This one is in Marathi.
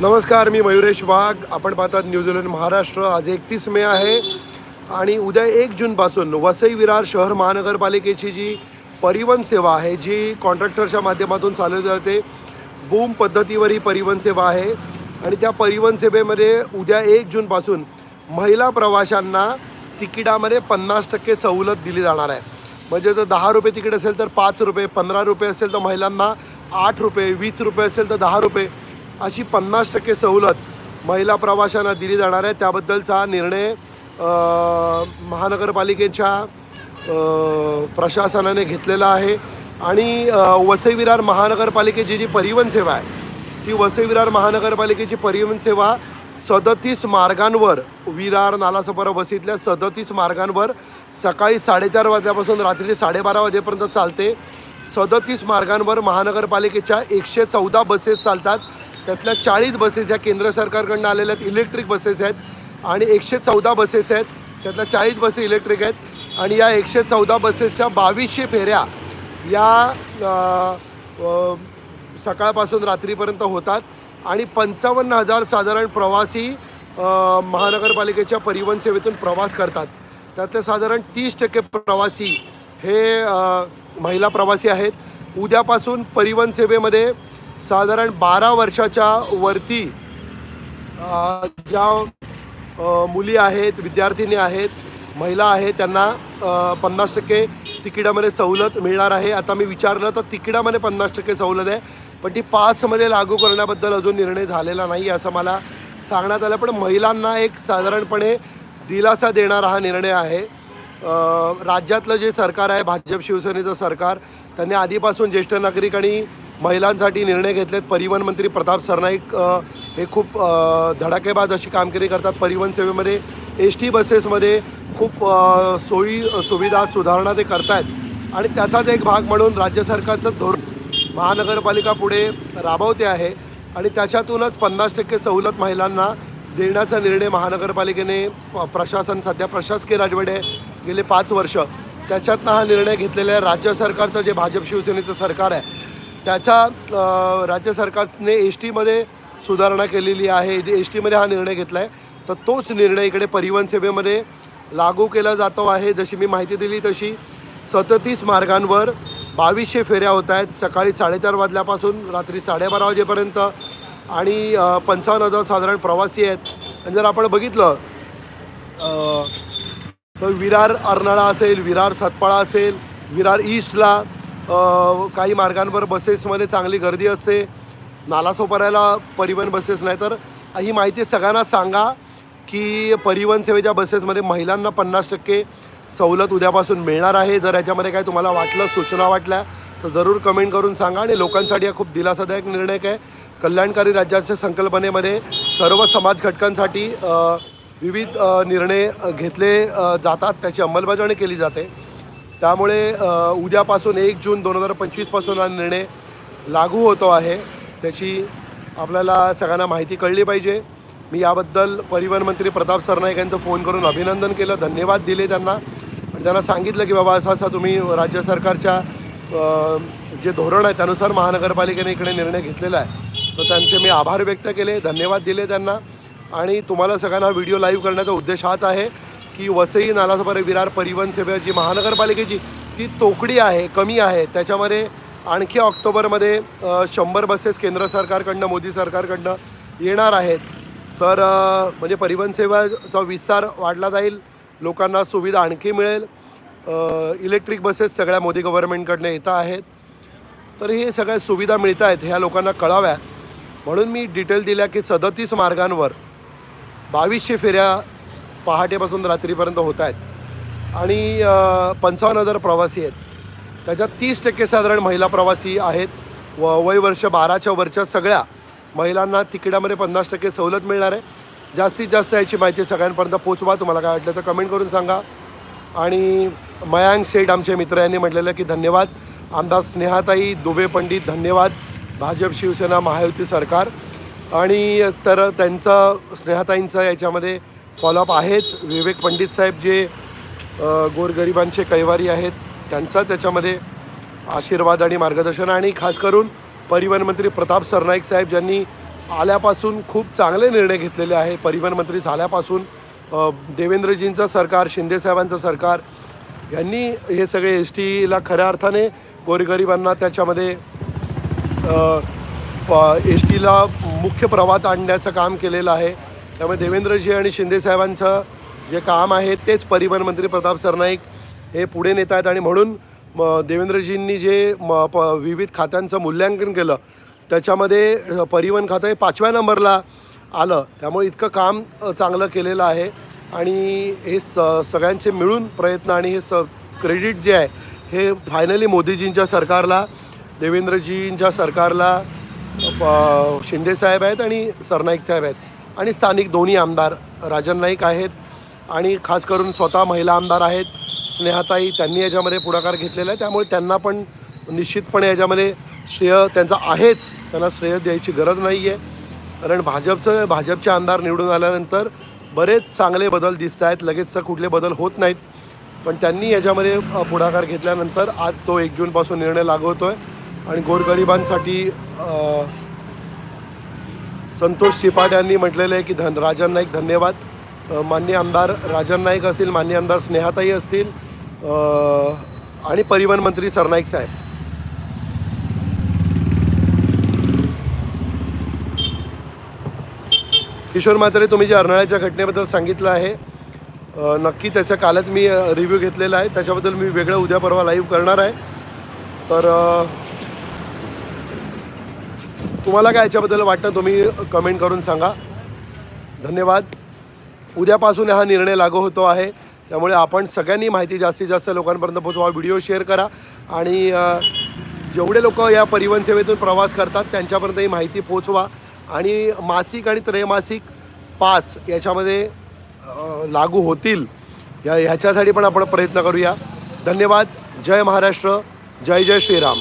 नमस्कार मी मयुरेश वाघ. आपण पाहतात न्यूझीलंड महाराष्ट्र. आज एकतीस मे आहे आणि उद्या एक जूनपासून वसई विरार शहर महानगरपालिकेची जी परिवहन सेवा आहे जी कॉन्ट्रॅक्टरच्या माध्यमातून चालवली जाते बूम पद्धतीवर ही परिवहन सेवा आहे. आणि त्या परिवहन सेवेमध्ये उद्या एक जूनपासून महिला प्रवाशांना तिकिटामध्ये पन्नास टक्के सवलत दिली जाणार आहे. म्हणजे जर दहा रुपये तिकीट असेल तर पाच रुपये पंधरा रुपये असेल तर महिलांना आठ रुपये वीस रुपये असेल तर दहा रुपये. अशी पन्नास टक्के सवलत महिला प्रवाशांना दिली जाणार आहे. त्याबद्दलचा निर्णय महानगरपालिकेच्या प्रशासनाने घेतलेला आहे. आणि वसई विरार महानगरपालिकेची जी परिवहन सेवा आहे ती वसई विरार महानगरपालिकेची परिवहन सेवा सदतीस मार्गांवर विरार नालासोपारा बसीतल्या सदतीस मार्गांवर सकाळी साडेचार वाजल्यापासून रात्री साडेबारा वाजेपर्यंत चालते. सदतीस मार्गांवर महानगरपालिकेच्या एकशे चौदा बसेस चालतात. त्यातल्या चाळीस बसेस ह्या केंद्र सरकारकडून आलेल्या आहेत. इलेक्ट्रिक बसेस आहेत आणि एकशे चौदा बसेस आहेत. त्यातल्या चाळीस बसेस इलेक्ट्रिक आहेत. आणि या एकशे चौदा बसेसच्या बावीसशे फेऱ्या या सकाळपासून रात्रीपर्यंत होतात. आणि पंचावन्न हजार साधारण प्रवासी महानगरपालिकेच्या परिवहन सेवेतून प्रवास करतात. त्यातले साधारण तीस टक्के प्रवासी हे महिला प्रवासी आहेत. उद्यापासून परिवहन सेवेमध्ये साधारण बारा वर्षाच्या वरती ज्या मुली आहेत विद्यार्थिनी आहेत महिला आहेत त्यांना पन्नास टक्के तिकिटामध्ये सवलत मिळणार आहे. आता मी विचारलं तर तिकिटामध्ये पन्नास टक्के सवलत आहे. पण ती पासमध्ये लागू करण्याबद्दल अजून निर्णय झालेला नाही असं मला सांगण्यात आलं. पण महिलांना एक साधारणपणे दिलासा देणारा हा निर्णय आहे. राज्यातलं जे सरकार आहे भाजप शिवसेनेचं सरकार त्यांनी आधीपासून ज्येष्ठ नागरिक आणि महिलांसाठी निर्णय घेतलेत. परिवहन मंत्री प्रताप सरनाईक हे खूप धडाकेबाज अशी कामगिरी करतात. परिवहन सेवेमध्ये एस टी बसेसमध्ये खूप सोयी सुविधा सुधारणा ते करतायत. आणि त्याचाच एक भाग म्हणून राज्य सरकारचं धोरण महानगरपालिका पुढे राबवते आहे. आणि त्याच्यातूनच पन्नास टक्के सवलत महिलांना देण्याचा निर्णय महानगरपालिकेने प- प्रशासन सध्या प्रशासकीय राजवट गेले पाच वर्ष त्याच्यातनं हा निर्णय घेतलेला आहे. राज्य सरकारचं जे भाजप शिवसेनेचं सरकार आहे त्याचा राज्य सरकारने एस टीमध्ये सुधारणा केलेली आहे. एस टीमध्ये हा निर्णय घेतला आहे तर तोच निर्णय इकडे परिवहन सेवेमध्ये लागू केला जातो आहे. जशी मी माहिती दिली तशी सदतीस मार्गांवर बावीसशे फेऱ्या होत आहेत. सकाळी साडेचार वाजल्यापासून रात्री साडेबारा वाजेपर्यंत आणि पंचावन्न हजार साधारण प्रवासी आहेत. आणि जर आपण बघितलं तर विरार अर्नाळा असेल विरार सतपाळा असेल विरार ईस्टला काही मार्गांवर बसेसमध्ये चांगली गर्दी असते. नालासोपाऱ्याला परिवहन बसेस नाही तर ही माहिती सगळ्यांना सांगा की परिवहन सेवेच्या बसेसमध्ये महिलांना पन्नास टक्के सवलत उद्यापासून मिळणार आहे. जर याच्यामध्ये काय तुम्हाला वाटलं सूचना वाटल्या तर जरूर कमेंट करून सांगा आणि लोकांसाठी हा खूप दिलासादायक निर्णय आहे कल्याणकारी राज्याच्या संकल्पनेमध्ये सर्व समाज घटकांसाठी विविध निर्णय घेतले जातात. त्याची अंमलबजावणी केली जाते. त्यामुळे उद्यापासून एक जून दोन हजार पंचवीसपासून हा निर्णय लागू होतो आहे. त्याची आपल्याला सगळ्यांना माहिती कळली पाहिजे. मी याबद्दल परिवहन मंत्री प्रताप सरनाईक यांचं फोन करून अभिनंदन केलं धन्यवाद दिले त्यांना. आणि त्यांना सांगितलं की बाबा असं असा तुम्ही राज्य सरकारच्या जे धोरण आहे त्यानुसार महानगरपालिकेने इकडे निर्णय घेतलेला आहे. तर त्यांचे मी आभार व्यक्त केले धन्यवाद दिले त्यांना. आणि तुम्हाला सगळ्यांना व्हिडिओ लाईव्ह करण्याचा उद्देश हाच आहे. की वसई नालासोपारे विरार परिवहन सेवा जी महानगरपालिकेची ती तोकडी आहे कमी आहे. त्याच्यामध्ये आणखी ऑक्टोबरमध्ये शंभर बसेस केंद्र सरकारकडनं मोदी सरकारकडनं येणार आहेत. तर म्हणजे परिवहन सेवाचा विस्तार वाढला जाईल लोकांना सुविधा आणखी मिळेल. इलेक्ट्रिक बसेस सगळ्या मोदी गव्हर्नमेंटकडनं येत आहेत. तर हे सगळ्या सुविधा मिळत आहेत ह्या लोकांना कळाव्या. म्हणून मी डिटेल दिल्या की सदतीस मार्गांवर बावीसशे फेऱ्या पहाटेपासून रात्रीपर्यंत होत आहेत. आणि पंचावन्न हजार प्रवासी आहेत. त्याच्यात तीस टक्के साधारण महिला प्रवासी आहेत. व वय वर्ष बाराच्या वरच्या सगळ्या महिलांना तिकिटामध्ये पन्नास टक्के सवलत मिळणार आहे. जास्तीत जास्त याची माहिती सगळ्यांपर्यंत पोचवा तुम्हाला काय वाटलं तर कमेंट करून सांगा. आणि मयांक शेठ आमचे मित्र यांनी म्हटलेलं की धन्यवाद. आमदार स्नेहाताई दुबे पंडित धन्यवाद. भाजप शिवसेना महायुती सरकार. आणि तर त्यांचं स्नेहाताईंचं याच्यामध्ये फॉलोअप आहेच. विवेक पंडित साहेब जे गोरगरिबांचे कैवारी आहेत त्यांचा त्याच्यामध्ये आशीर्वाद आणि मार्गदर्शन आणि खास करून परिवहन मंत्री प्रताप सरनाईक साहेब ज्यांनी आल्यापासून खूप चांगले निर्णय घेतलेले आहे. परिवहन मंत्री झाल्यापासून देवेंद्रजींचं सरकार शिंदेसाहेबांचं सरकार यांनी हे सगळे एस टीला खऱ्या अर्थाने गोरगरिबांना त्याच्यामध्ये एस टीला मुख्य प्रवाहात आणण्याचं काम केलेलं आहे. त्यामुळे देवेंद्रजी आणि शिंदेसाहेबांचं जे काम आहे तेच परिवहन मंत्री प्रताप सरनाईक हे पुढे नेत आहेत. आणि म्हणून म, देवेंद्रजींनी जे म, प, विविध खात्यांचं मूल्यांकन केलं त्याच्यामध्ये परिवहन खातं हे पाचव्या नंबरला आलं. त्यामुळे इतकं काम चांगलं केलेलं आहे. आणि हे स सगळ्यांचे मिळून प्रयत्न आणि हे स क्रेडिट जे आहे हे फायनली मोदीजींच्या सरकारला देवेंद्रजींच्या सरकारला शिंदेसाहेब आहेत आणि सरनाईक साहेब आहेत. आणि स्थानिक दोन्ही आमदार राजन नाईक आहेत आणि खास करून स्वतः महिला आमदार आहेत. स्नेहाताई त्यांनी याच्यामध्ये पुढाकार घेतलेला आहे. त्यामुळे त्यांना पण निश्चितपणे याच्यामध्ये श्रेय त्यांचं आहेच. त्यांना श्रेय द्यायची गरज नाही आहे कारण भाजपचं भाजपचे आमदार निवडून आल्यानंतर बरेच चांगले बदल दिसत आहेत. लगेचचं कुठले बदल होत नाहीत. पण त्यांनी याच्यामध्ये पुढाकार घेतल्यानंतर आज तो एक जूनपासून निर्णय लागवतो आहे आणि गोरगरिबांसाठी संतोष चिपाट यांनी म्हटलेलं आहे की धन राजन नाईक धन्यवाद. मान्य आमदार राजन नाईक असतील मान्य आमदार स्नेहाताई असतील. आणि परिवहन मंत्री सरनाईक साहेब. किशोर म्हात्रे तुम्ही जे अर्नाळ्याच्या घटनेबद्दल सांगितलं आहे नक्की त्याच्या कालच मी रिव्ह्यू घेतलेला आहे. त्याच्याबद्दल मी वेगळं उद्या परवा लाईव्ह करणार आहे. तर तुम्हाला काय याच्याबद्दल वाटतं तुम्ही कमेंट करून सांगा. धन्यवाद. उद्यापासून हा निर्णय लागू होतो आहे. त्यामुळे आपण सगळ्यांनी माहिती जास्तीत जास्त लोकांपर्यंत पोहोचवा. व्हिडिओ शेअर करा आणि जेवढे लोक या परिवहन सेवेतून प्रवास करतात त्यांच्यापर्यंत ही माहिती पोचवा आणि मासिक आणि त्रैमासिक पास याच्यामध्ये लागू होतील. या ह्याच्यासाठी पण आपण प्रयत्न करूया. धन्यवाद. जय महाराष्ट्र. जय जय श्रीराम.